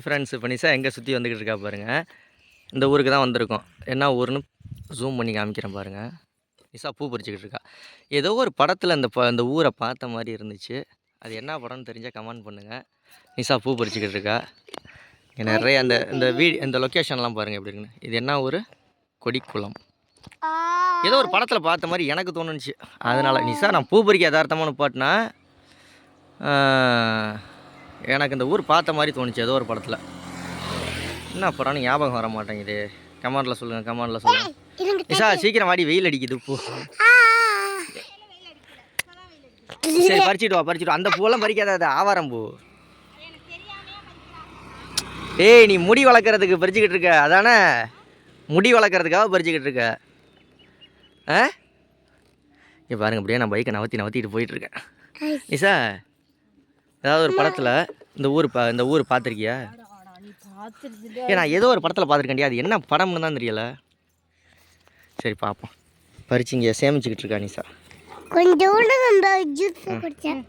Friends இப்போ நிசா எங்கே சுற்றி வந்துக்கிட்டு இருக்கா பாருங்கள் இந்த ஊருக்கு தான் வந்திருக்கோம். என்ன ஊருன்னு ஜூம் பண்ணி காமிக்கிறேன் பாருங்கள் நிசா பூ பறிச்சுக்கிட்டு இருக்கா. ஏதோ ஒரு படத்தில் இந்த ப இந்த ஊரை பார்த்த மாதிரி இருந்துச்சு. அது என்ன படம்னு தெரிஞ்சால் கமெண்ட் பண்ணுங்கள் நிசா பூ பறிச்சுக்கிட்டு இருக்கா. இங்கே நிறைய அந்த இந்த வீடு இந்த லொக்கேஷன்லாம் பாருங்கள் எப்படி இருக்குன்னு. இது என்ன ஊர்? கொடிக்குளம். ஏதோ ஒரு படத்தில் பார்த்த மாதிரி எனக்கு தோணுச்சு. அதனால் நிசா நான் பூ பறிக்க யதார்த்தமான பாட்டுனா எனக்கு இந்த ஊர் பார்த்த மாதிரி தோணுச்சு ஏதோ ஒரு படத்தில். என்ன படம்னு ஞாபகம் வர மாட்டேங்குது. கமெண்டில் சொல்லுங்கள் கமெண்டில் சொல்லுங்கள் நிஷா சீக்கிரம் வாடி வெயில் அடிக்குது பூ. சரி பறிச்சிட்டு வா பறிச்சிட்டு அந்த பூவெல்லாம் பறிக்காத அது ஆவாரம் பூ. ஏய் நீ முடி வளர்க்குறதுக்கு பறிச்சுக்கிட்டு இருக்க. அதானே? முடி வளர்க்குறதுக்காக பறிச்சுக்கிட்டு இருக்க. ஆ? இங்கே பாருங்க அப்படியே நான் பைக்கை நவத்தி நவத்திட்டு போயிட்டு இருக்கேன். நிஷா ஏதாவது ஒரு படத்தில் இந்த ஊர் பா இந்த ஊர் பார்த்துருக்கியா ஏ நான் ஏதோ ஒரு படத்தில் பார்த்துருக்கேன்டி அது என்ன படம்னு தான் தெரியல. சரி பார்ப்போம் பறிச்சு இங்கே சேமிச்சுக்கிட்டு இருக்கா நிஷா? கொஞ்சோண்டு ஜூஸ் குடிச்சேன்.